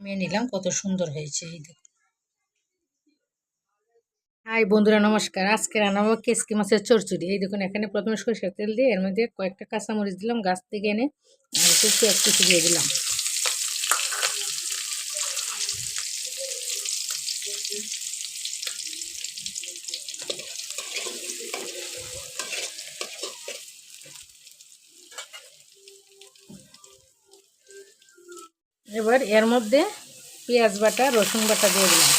মেয়ে নিলাম, কত সুন্দর হয়েছে এই দেখুন। হাই বন্ধুরা, নমস্কার। আজকে রান্না রান্নাবো কেসকি মাছের চরচুরি। এই দেখুন, এখানে প্রথমে সরষের তেল দিয়ে এর মধ্যে কয়েকটা কাঁচামরিচ দিলাম, গাছ থেকে এনে আর একটু পেঁয়াজ কুচি দিয়ে দিলাম। এবার এর মধ্যে পেঁয়াজ বাটা, রসুন বাটা দিয়ে দিলাম।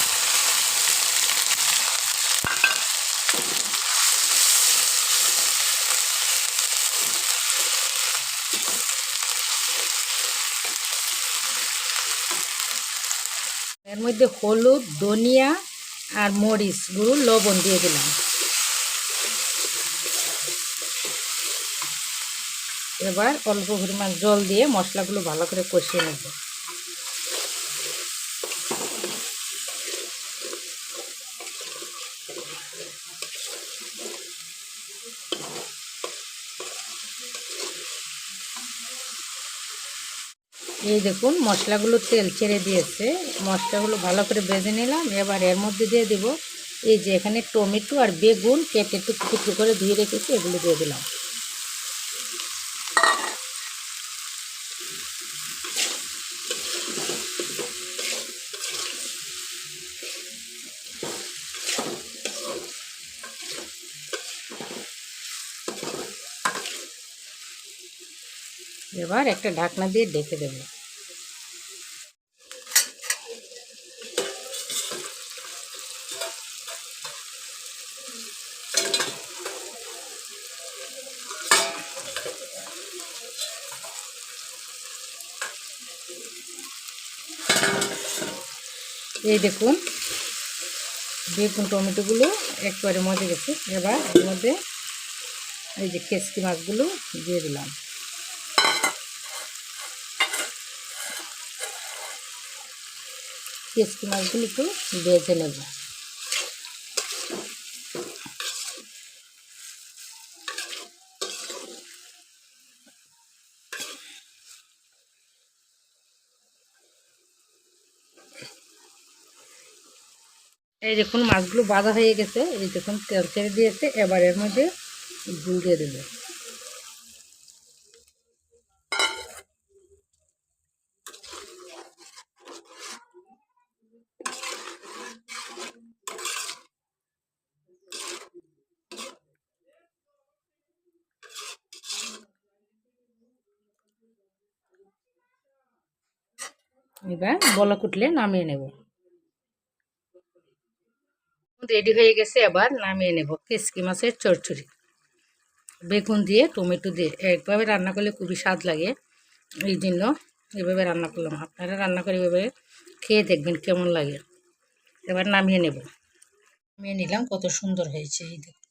এর মধ্যে হলুদ, ধনিয়া আর মরিচ গুঁড়ো, লবণ দিয়ে দিলাম। এবার অল্প পরিমাণ জল দিয়ে মশলাগুলো ভালো করে কষিয়ে নেব। এই দেখুন, মশলাগুলো তেল ছেড়ে দিয়েছে। মশলাগুলো ভালো করে ভেজে নিলাম, এবার এর মধ্যে দিয়ে দেব এই যে এখানে টমেটো আর বেগুন কেটে টুকরো টুকরো করে ধুয়ে রেখেছি, এগুলো দিয়ে দিলাম। এবার একটা ঢাকনা দিয়ে ডেকে দেবো। এই দেখুন, বেগুন টমেটোগুলো একবারে মজে গেছে। এবার এর মধ্যে এই যে কেসকি মাছগুলো দিয়ে দিলাম। কেসকি মাছগুলো একটু বেজে নেব। এই দেখুন, মাছগুলো বাঁধা হয়ে গেছে। এই দেখুন তেল ছেড়ে দিয়েছে। এবার এর মধ্যে গুল দিয়ে দেবে। এবার বলা কুটলে নামিয়ে নেব। রেডি হয়ে গেছে, এবার নামিয়ে নেব কেসকি মাছের চরচুরি। বেগুন দিয়ে, টমেটো দিয়ে, একভাবে রান্না করলে খুবই স্বাদ লাগে, এই জন্য এভাবে রান্না করলাম। আপনারা রান্না করে এভাবে খেয়ে দেখবেন কেমন লাগে। এবার নামিয়ে নেব। নামিয়ে নিলাম, কত সুন্দর হয়েছে, এই দেখুন।